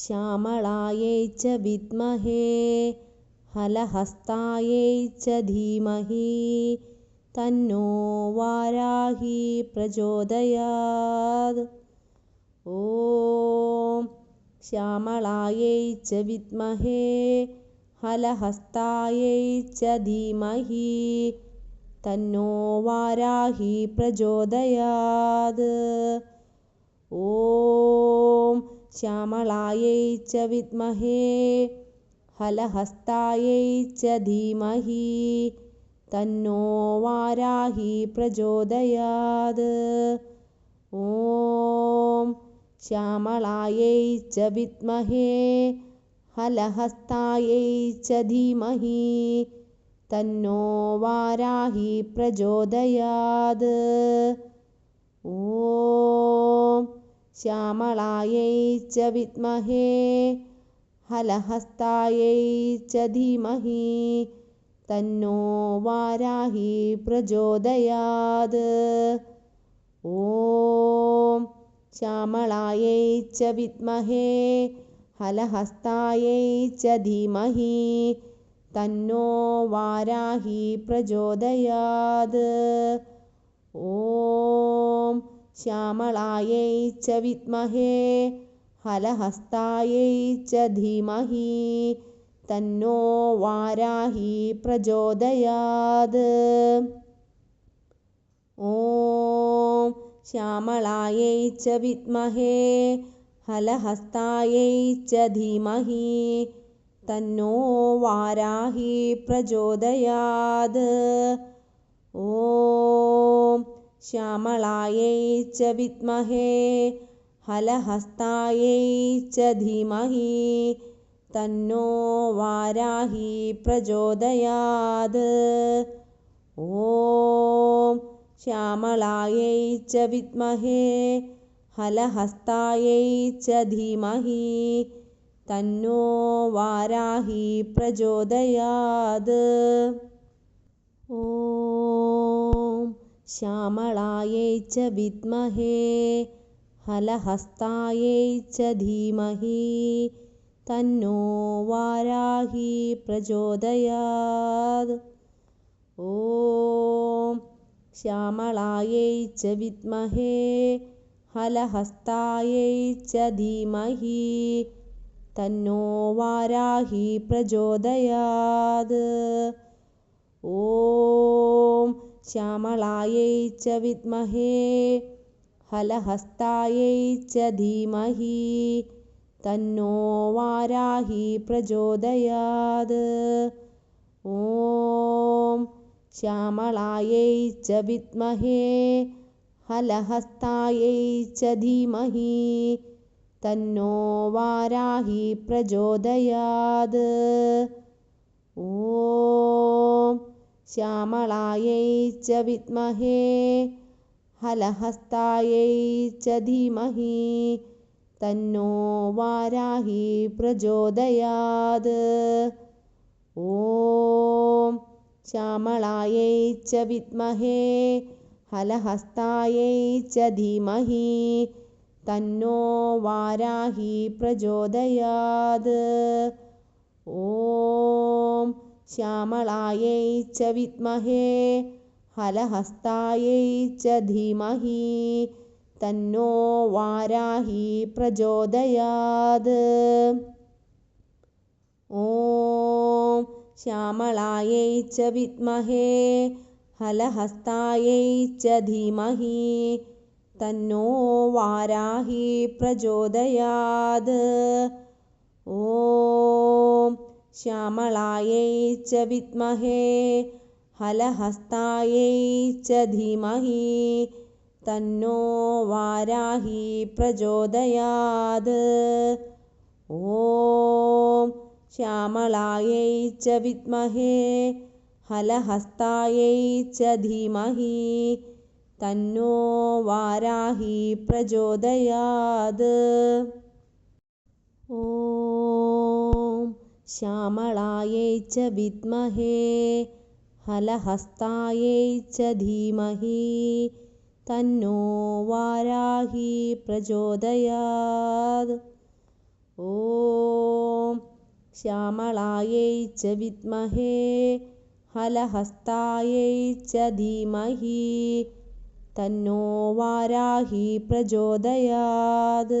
श्यामलायै च विद्महे हलहस्तायै च धीमहि तन्नो वाराही प्रचोदयात्। ॐ श्यामलायै च विद्महे हलहस्तायै च धीमहि तन्नो वाराही प्रचोदयात् श्यामलायै च विद्महे हलहस्तायै च धीमहि तन्नो वाराही प्रचोदयात्। ॐ श्यामलायै च विद्महे हलहस्तायै च धीमहि तन्नो वाराही प्रचोदयात्। ॐ श्यामलायै च विद्महे हलहस्तायै च धीमहि तन्नो वाराही प्रचोदयात्। ॐ श्यामलायै च विद्महे हलहस्तायै च धीमहि तन्नो वाराही प्रचोदयात्। ॐ श्यामलायै च विद्महे हलहस्तायै च धीमहि तन्नो वाराही प्रचोदयात्। ॐ श्यामलायै च विद्महे हलहस्तायै च धीमहि तन्नो वाराही प्रचोदयात्। ॐ श्यामलायै च विद्महे हलहस्तायै च धीमहि तन्नो वाराही प्रचोदयात्। ॐ श्यामलायै च विद्महे हलहस्तायै च धीमहि तन्नो वाराही प्रचोदयात्। ॐ श्यामलायै च विद्महे हलहस्तायै च धीमहि तन्नो वाराही प्रचोदयात्। ॐ श्यामलायै च विद्महे हलहस्तायै च धीमहि तन्नो वाराही प्रचोदयात्। ॐ श्यामलायै च विद्महे हलहस्तायै च धीमहि तन्नो वाराही प्रचोदयात्। ॐ श्यामलायै च विद्महे हलहस्तायै च धीमहि तन्नो वाराही प्रचोदयात्। ॐ श्यामलायै च विद्महे हलहस्तायै च धीमहि तन्नो वाराही प्रचोदयात्। ॐ श्यामलायै च विद्महे हलहस्तायै च धीमहि तन्नो वाराही प्रचोदयात्। ॐ श्यामलायै च विद्महे हलहस्तायै च धीमहि तन्नो वाराही प्रचोदयात्। ॐ श्यामलायै च विद्महे हलहस्तायै च धीमहि तन्नो वाराही प्रचोदयात्। ॐ श्यामलायै च विद्महे हलहस्तायै च धीमहि तन्नो वाराही प्रचोदयात्। ॐ श्यामलायै च विद्महे हलहस्तायै च धीमहि तन्नो वाराही प्रचोदयात् ॐ श्यामलायै च विद्महे हलहस्तायै च धीमहि तन्नो वाराही प्रचोदयात्। ॐ श्यामलायै च विद्महे हलहस्तायै च धीमहि तन्नो वाराही प्रचोदयात्